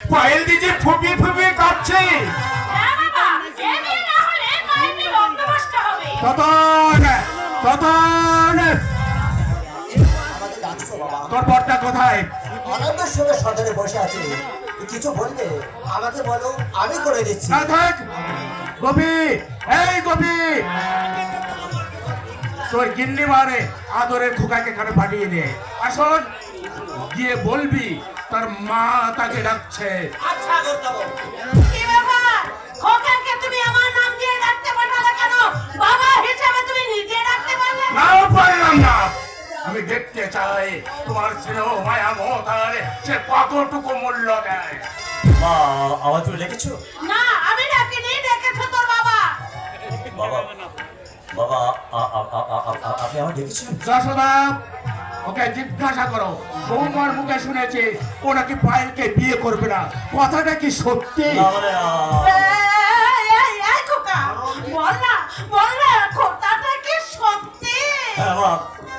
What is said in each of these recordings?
পায়েল দিদি ফুপিয়ে ফুপিয়ে কাঁদছে। হ্যাঁ তোর বরটা কোথায়? আনন্দের সঙ্গে সদরে বসে আছে। কিছু বলবে আমাকে বলো আমি করে দিচ্ছি। গোপি এই গোপি। তোর গিন্নি মারে আদরের খোকাকে এখানে পাঠিয়ে দে। আসুন গিয়ে বলবি তোর মা তাকে ডাকছে আচ্ছা কি ব্যাপার? খোকাকে তুমি আমার নাম দিয়ে ডাকতে পাঠালে কেন? বাবা হিসেবে তুমি নিজে ডাকতে পারলে না? পারলাম না আমি দেখতে চাই তোমার স্নেহ মায়া মমতার সে কতটুকু মূল্য দেয় মা আমার তুমি ডেকেছো না, আমি ডাকিনি, ডেকেছে তোর বাবা। বাবা বাবা আপনি আমার ডেকেছেন যশোদা ওকে জিজ্ঞাসা করো। বৌমার মুখে শুনেছি ও নাকি পায়েলকে বিয়ে করবে না। কথাটা কি সত্যি? না আ, এই, এই, এই খোকা, বল না, বল না, কথাটা কি সত্যি? মা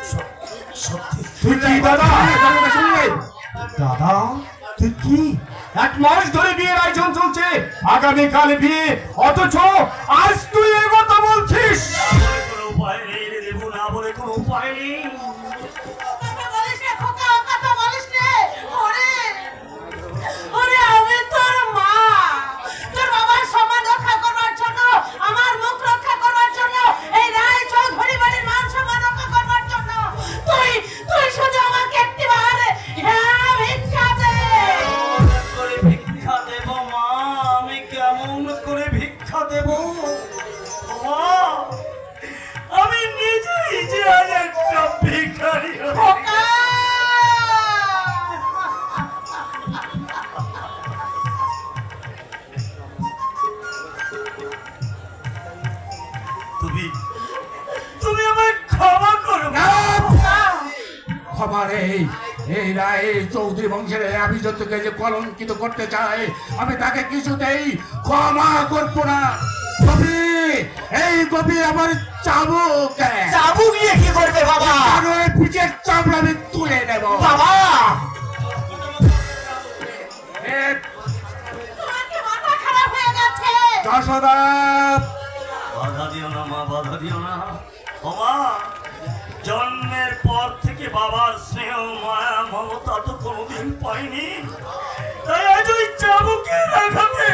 স- সত্যি। তুই কি দাদা? তুই কি? এক মাস ধরে বিয়ের আয়োজন চলছে। আগামীকাল বিয়ে। অথচ আজ তুই এই কথা বলছিস। কোনো উপায় নেই রে না বলে কোনো উপায় নেই। এই রায় চৌধুরী বংশের আভিজাত্যকে যে কলঙ্কিত করতে চায় আমি তাকে কিছুতেই ক্ষমা করব না। কবি এই কবি আমার চাবুক। চাবু গিয়ে কি করবে বাবা? কারণ পিঠের চামড়া আমি তুলে নেব। বাবা! এ তোমার কি মাথা খারাপ হয়ে গেছে। যশোদা। বাধা দিও না মা বাধা দিও না। বাবা! জন্মের পর থেকে বাবার স্নেহ মায়া মমতা তো কোনোদিন পাইনি। তাই আজ ওই চাবুকের আঘাতে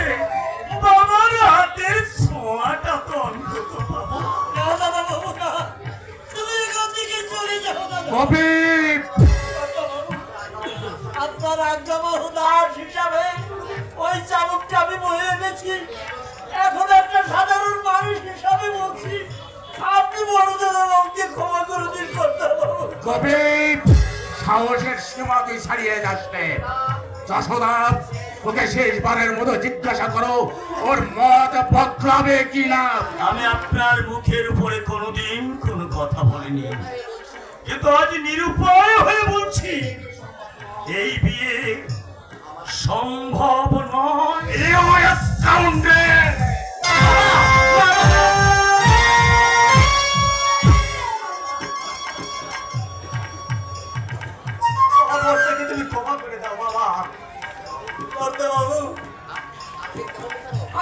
বাবার হাতের ছোঁয়াটা তো অন্তত পাবো। আপনার আজ্ঞাবহ দাস হিসাবে ওই চাবুকটা আমি বয়ে এনেছি। এখন একটা সাধারণ মানুষ হিসাবে বলছি আপনি দাদা বাবুকে ক্ষমা করে দিন কবি সাহসের সীমা তুই ছাড়িয়ে যাচ্ছে যশোদা ওকে শেষবারের মতো জিজ্ঞাসা করো ওর মত বদলাবে কি না? আমি আপনার মুখের উপরে কোনোদিন কোনো কথা বলিনি। কিন্তু আজ নিরুপায় হয়ে বলছি এই বিয়ে সম্ভব নয়। ক্ষমা করে দাও বাবা। বাবু।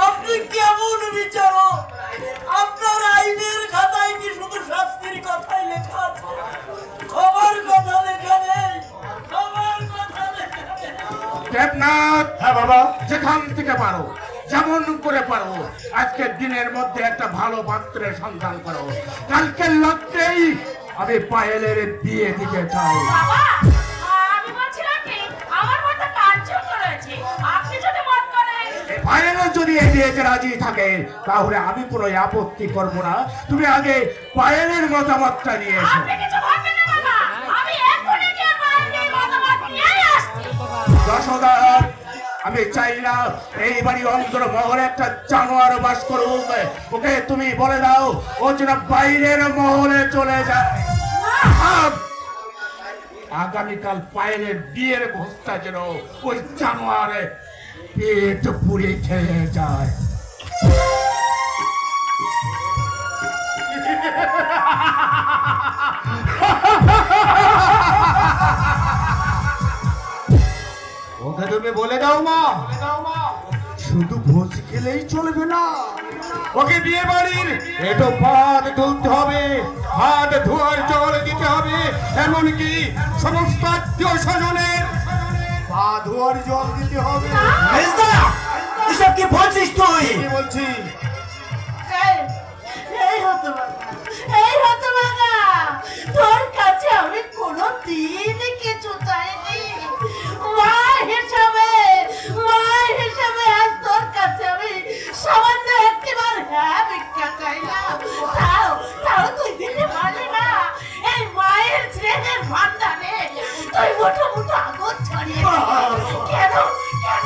আপনি কেমন বিচারক? আপনার আইনের খাতায় কি শুধু শাস্তির কথাই লেখা আছে? ক্ষমার কথা লেখা নেই। ক্ষমার কথা লেখা নেই। দেবনাথ! হ্যাঁ বাবা। যেখান থেকে পারো যেমন করে পারো আজকের দিনের মধ্যে একটা ভালো পাত্রের সন্ধান করো। কালকে লগ্নেই আমি পায়েলের বিয়ে দিতে চাই। যদি এই বিয়েতে রাজি থাকে তাহলে আমি কোনো আপত্তি করব না। তুমি আগে পায়েলের মতামতটা নিয়ে এসো। যশোদা আমি চাই না এই বাড়ি অন্তর মহলে একটা জানোয়ার বাস করুক। ওকে তুমি বলে দাও ও যেন বাইরের মহলে চলে যায়। আগামীকাল পায়েলের বিয়ের ঘোষটা যেন ওই জানোয়ারে পেট পুড়ে খেয়ে যায়। ওকে বলে দাও মা। শুধু ভোজ খেলেই চলবে না। ওকে হবে। হাত ধোয়ার জল দিতে হবে। এমনকি সমস্ত আত্মীয় স্বজনের ধোয়ার জল দিতে হবে। মেজদা এসব কি বলছিস তুই? কি বলছি এই, এই তোর কাছে আমি কোনো দিন কিছু চাইনি। মা হিসাবে মা হিসাবে আজ তোর কাছে আমি সামান্য একটিবার হ্যাঁ ভিক্ষা চাইলাম। তাও তাও তুই না এই মায়ের ভান্ডারে তুই মুঠো মুঠো আগুন ছড়িয়ে কেন? কেন?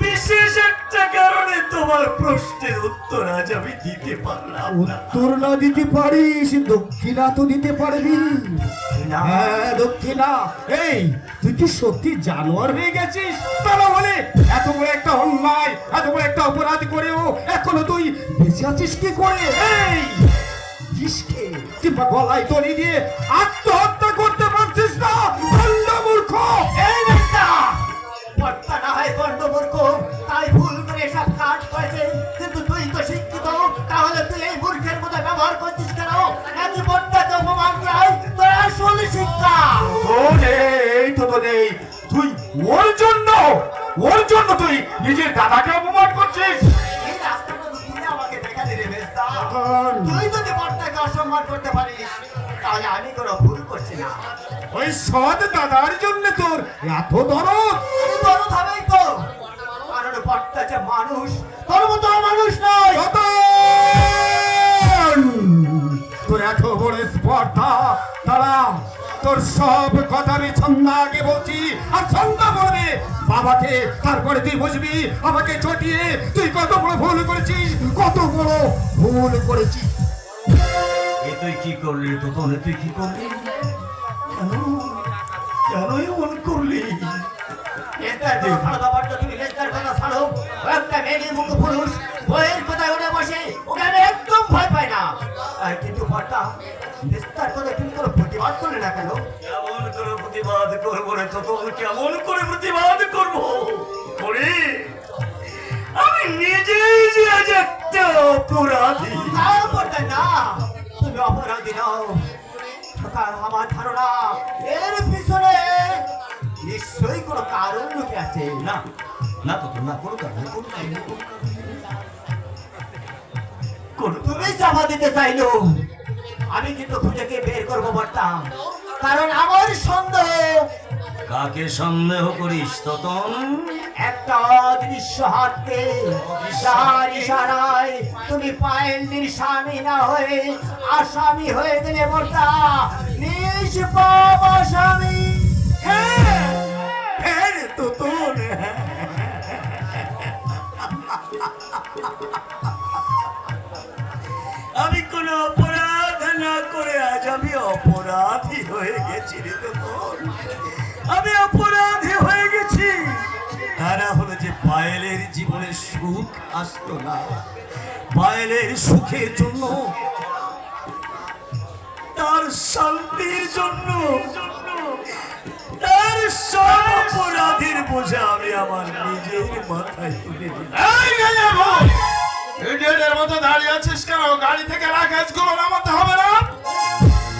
বিশেষ একটা কারণে তোমার প্রশ্নের উত্তর আজ আমি দিতে পারলাম না। উত্তর না দিতে পারিস দক্ষিণা তো দিতে পারবি। না। হ্যাঁ দক্ষিণা। এই কি সত্যি জানোয়ার হয়ে গেছিস? তা না বলে এত বড় একটা অন্যায় এত বড় একটা অপরাধ করেও এখনও তুই বেঁচে আছিস কি করে? এই কিংবা গলায় দড়ি দিয়ে আত্মহত্যা করতে পারছিস না মূর্খ এই না হয় তাই ভুল করে এসব কাজ করেছে। কিন্তু তুই তো শিক্ষিত তাহলে তুই এই মূর্খের মতো ব্যবহার করছিস কেন? এত বর্তাকে অপমান করাই তোর আসল শিক্ষা! তো নেই। তুই ওর জন্য ওর জন্য তুই নিজের দাদাকে অপমান করছিস। এই রাস্তাটা তো তুই আমাকে দেখা দিলে মেজদা তুই যদি বর্তাকে অসম্মান করতে পারিস তাহলে আমি কোনো ভুল করছি না। ওই সৎ দাদার জন্য তোর এত দরদ। তুই বড় তো। কারণ বর্তা যে মানুষ তোর মতো মানুষ নয়। তোর এত বড় স্পর্ধা দাঁড়া। তোর সব কথা আমি ছন্দা আগে বলছি। আর ছন্দা বলবে বাবাকে তারপরে তুই বুঝবি আমাকে চটিয়ে তুই কত বড় ভুল করেছিস কত বড় ভুল করেছিস। এ তুই কি করলি তো তুই কি করলি? কেন? কেন এমন করলি? এটার যে ছাড়ো বাবার তো তুমি লেজদার কথা ছাড়ো। একটা মেয়ে মুখ পুরুষ বইয়ের কোথায় উঠে বসে? ওকে পাই না। কিন্তু বর্তা লেজদার কথা তুমি কোনো প্রতিবাদ করলে না কেন? কেমন করে প্রতিবাদ করব রে তোর কেমন করে প্রতিবাদ করব? করে? আমি নিজেই যে আজ একটা অপরাধী। তাও বর্তা না। তুমি অপরাধী নও। আমার ধারণা এর পিছনে নিশ্চয়ই কোনো কারণ লুকে আছে। না না তো না কোনো কারণে কোনো কারণে তুমি চাপা দিতে চাইলো আমি কিন্তু খুঁজেকে বের করব বর্তাম কারণ আমার সন্দেহ। কাকে সন্দেহ করিস ততন? একটা অদৃশ্য হাতকে যার ইশারায় তুমি পায়েলনির স্বামী না হয়ে আসামি হয়ে গেলে বর্তা নিষ্পাপ আসামি। হ্যাঁ হ্যাঁ রে তোতন অপরাধ না করে আজ আমি অপরাধী হয়ে গেছি রে আমি অপরাধী হয়ে গেছি। তারা হলো যে পায়েলের জীবনে সুখ আসতো না। পায়েলের সুখের জন্য, তার শান্তির জন্য, তার সব অপরাধের বোঝা আমি আমার নিজের মাথায় তুলে ইডিয়টের মতো দাঁড়িয়ে আছিস কেন? গাড়ি থেকে লাগেজগুলো নামাতে হবে না?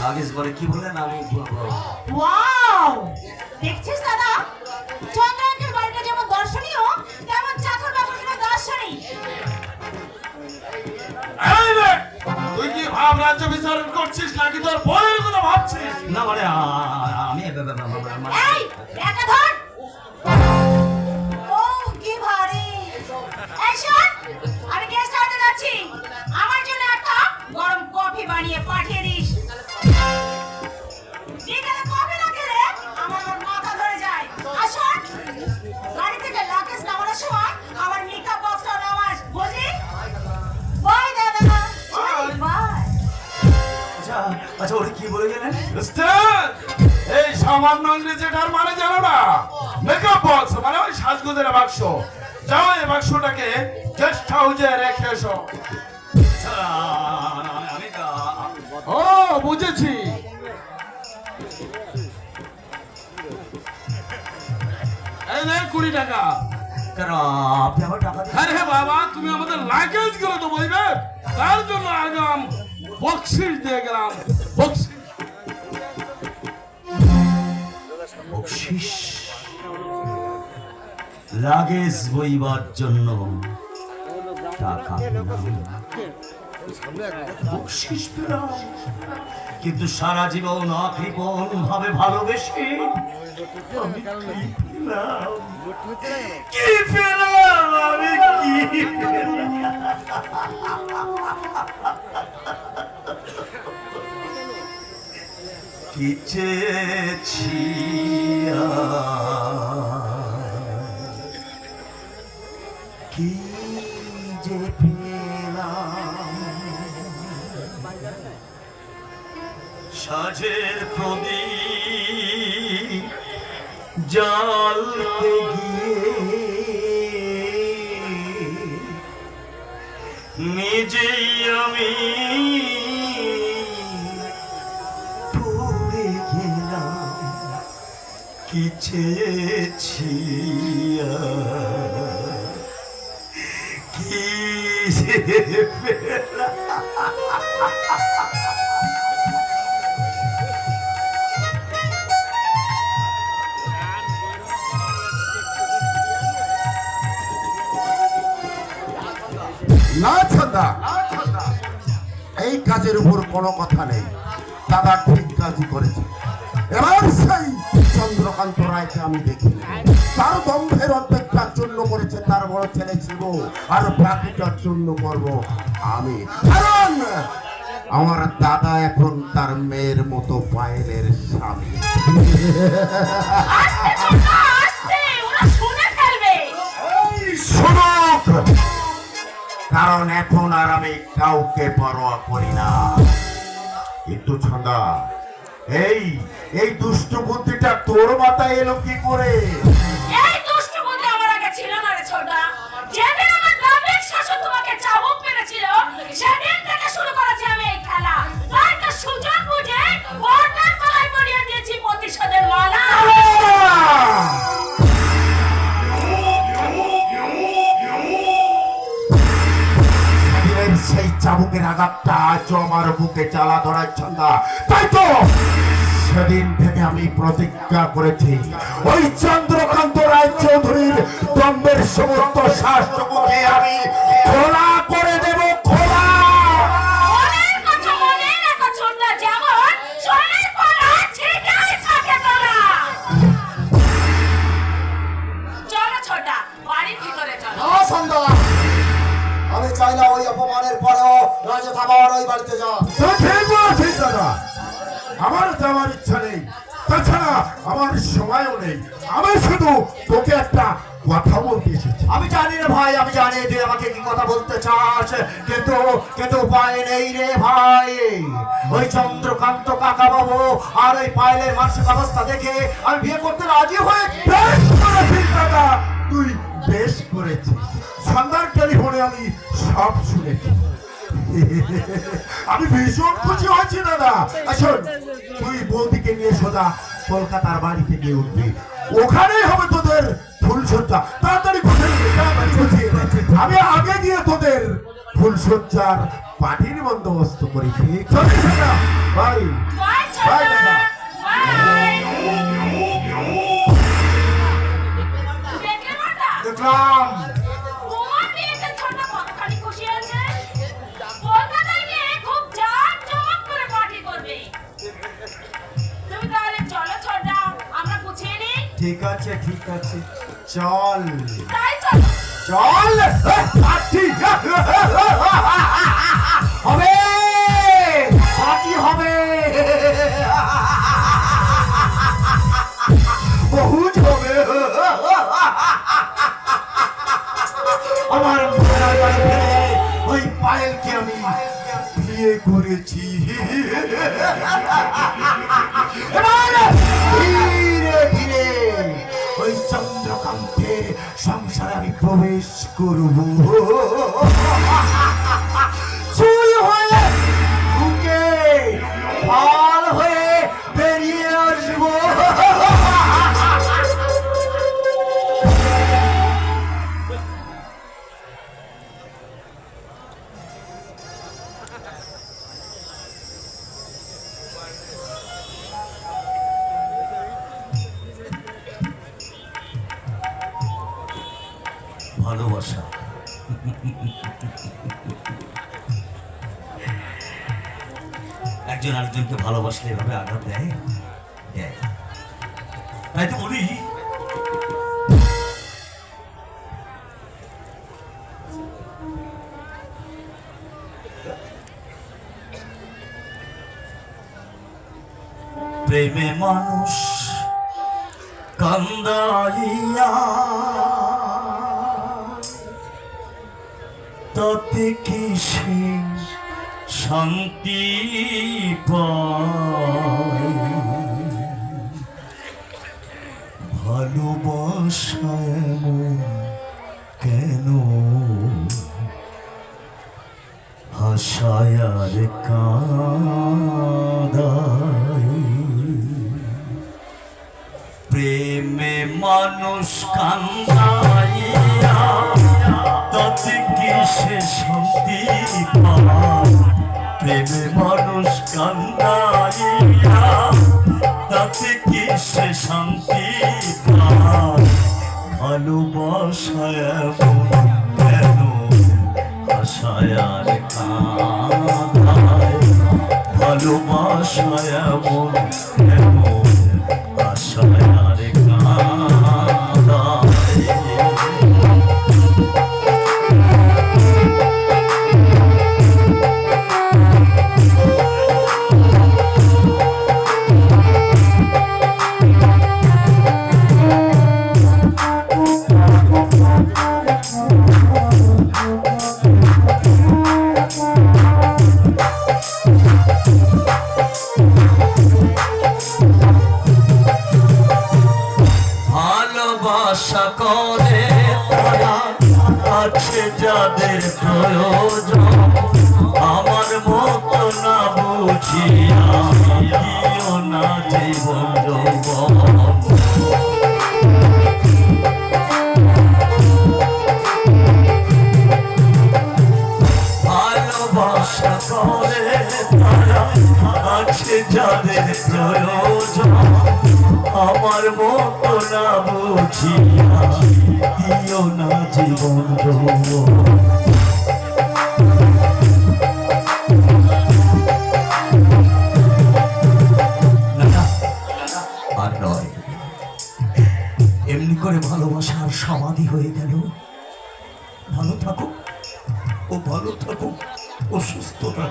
লাগেজ পরে কি বলেন আমি ওয়াও! দেখছিস দাদা? চন্দ্রাঙ্কের বাড়িটা যেমন দর্শনীয় তেমন চাকর বাকরগুলো দর্শনী। এই তুই কি ভাব রাজ্য বিচারণ করছিস নাকি তোর বইয়ের কথা ভাবছিস? না মানে আমি একা ধর! আচ্ছা আচ্ছা ওরা কি বলে গেলেন? এই সামান্য ইংরেজিটার মানে জানো না? মেকআপ বক্স মানে ওই সাজগোজের বাক্স। যাও এই বাক্সটাকে গেস্ট হাউসে রেখে এসো। ও, বুঝেছি। কুড়ি টাকা। কেন, আপনি আমার টাকা বাবা, তুমি আমাদের লাগেজগুলো তো বলবে। তার জন্য আগাম বক্সিস দিয়ে গেলাম লাগেজ বইবার জন্য কিন্তু সারা জীবন অকৃপণ ভাবে ভালোবেসে আমি কি কি পেলাম? আমি কি পেলাম? কি চেয়েছি কি সাজের প্রদীপ জলতে গিয়ে নিজেই আমি কি না ছাদা এই কাজের উপর কোনো কথা নেই। দাদা ঠিক কাজই করেছে। এবার সেই চন্দ্রকান্ত রায়কে আমি দেখি তার দম্ভের অর্ধেকটা জন্য করেছে তার বড় ছেলে শিব আর বাকিটার জন্য করব আমি। কারণ আমার দাদা এখন তার মেয়ের মতো পায়েলের স্বামী। কারণ এখন আর আমি কাউকে পরোয়া করি না। কিন্তু ছন্দা এই এই দুষ্ট বুদ্ধিটা তোর মাথায় এলো কি করে? ওই চন্দ্রকান্ত কাকা বাবু আর ওই পায়েলের মানসিক অবস্থা দেখে আমি বিয়ে করতে রাজি হয়ে তুই বেশ করেছিস। সন্ধ্যার টেলিফোনে আমি সব শুনেছি। আমি ভীষণ খুশি হয়েছি, দাদা। আসুন তুই বৌদিকে নিয়ে সোজা কলকাতার বাড়িতে গিয়ে উঠবি। ওখানেই হবে তোদের ফুলসজ্জা তাড়াতাড়ি আমি আগে গিয়ে তোদের ফুলসজ্জার পার্টির বন্দোবস্ত করেছি বাই দাদা। দেখলাম ঠিক আছে ঠিক আছে চল চলো হবে। পার্টি হবে। বহুত হবে। আমার ওই পায়েলকে আমি বিয়ে করেছি। ধীরে ধীরে ওই চন্দ্রকান্তের সংসারে আমি প্রবেশ করব। আরেকজনকে এভাবে আঘাত দেয় দেয়। তাই তো বলি প্রেমে মানুষ কান্দাইয়া তাতে কি সে শান্তি পায়। ভালোবাসা কেন? হাসায় আর কাঁদায়। প্রেমে মানুষ কান্দাইয়া, তাতে কি সে শান্তি পায়? প্রেমে মানুষ কান্দাইয়া তাতে কি সে শান্তি ভালোবাসায় কেন আশায় আর কাঁদায়? ভালোবাসা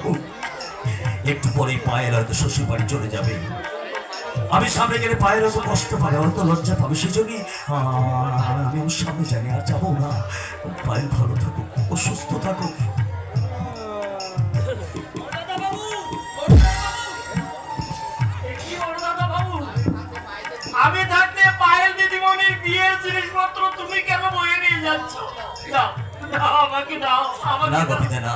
ও একটু পরে পায়ের হয়তো শ্বশুর বাড়ি চলে যাবে। আমি সামনে গেলে পায়ের হয়তো কষ্ট পাবে ওর তো লজ্জা পাবে। সেই জন্যই আমি ওর সামনে জানি আর যাব না। পায়ের ভালো থাকুক ও সুস্থ থাকুক। কি বলো দাদা বাবু? আমি থাকতে পায়েল দিদিমণির বিয়ের জিনিসপত্র তুমি কেন বয়ে নিয়ে যাচ্ছ? দাও দাও আমাকে দাও আমাকে না।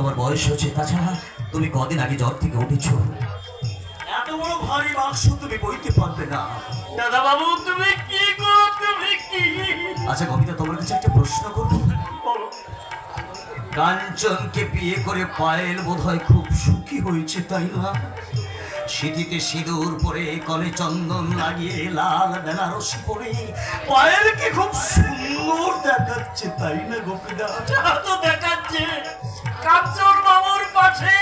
তোমার বয়স হচ্ছে তাছাড়া তুমি কদিন আগে জ্বর থেকে উঠেছো? এত বড় ভারী বাক্স তুমি বইতে পারবে না। দাদা বাবু তুমি কি গো তুমি কি? আচ্ছা কবিতা তোমার কাছে একটা প্রশ্ন করব। কাঞ্চনকে বিয়ে করে পায়েল বোধহয় খুব সুখী হয়েছে তাই না? সিঁথিতে সিঁদুর পরে কলে চন্দন লাগিয়ে লাল বেনারসি পরে পায়েলকে খুব সুন্দর দেখাচ্ছে তাই না গোপীদা? তো দেখাচ্ছে। কাঞ্চন বাবুর পাশে।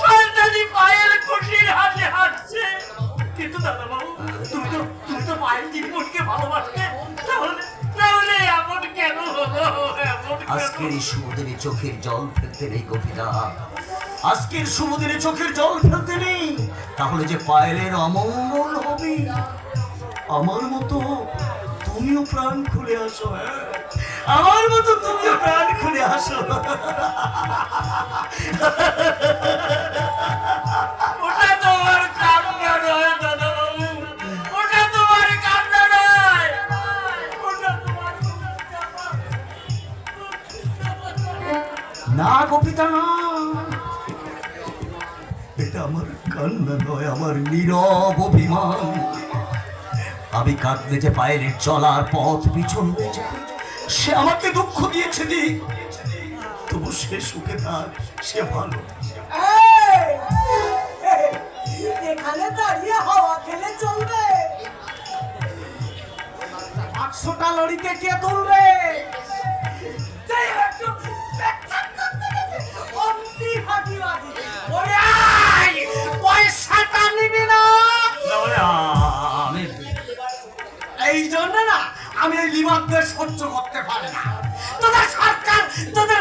সন্তানি পায়েল খুশির হাসি হাসছে। কিন্তু দাদা বাবু তুমি তো তুমি তো পায়েল দিদিমণিকে ভালোবাসতে। তাহলে এমন কেন হলো? আজকের এই সমুদ্রে চোখের জল ফেলতে নেই গোপীদা আজকের সমুদ্রে চোখের জল ফেলতে নেই। তাহলে যে পায়েলের অমঙ্গল হবে? আমার মতো তুমিও প্রাণ খুলে আসো হ্যাঁ? আমার মতো তুমিও প্রাণ খুলে আসো। ওটা তোমার কান্না নয় দাদা বাবু ওটা তোমার কান্না নয়। না এটা আমার কান্না নয় আমার নীরব অভিমান। আমি কাঁদলে যে পায়েলের চলার পথ পিছন হয়ে যায় সে আমাকে দুঃখ দিয়েছে দি তবু সে সুখে তার, সে ভালো। এখানে দাঁড়িয়ে হাওয়া খেলে চলবে। একশোটা লড়িতে কে তুলবে? আমি এই লিবাদদের সহ্য করতে পারি না। তোদের সরকার তোদের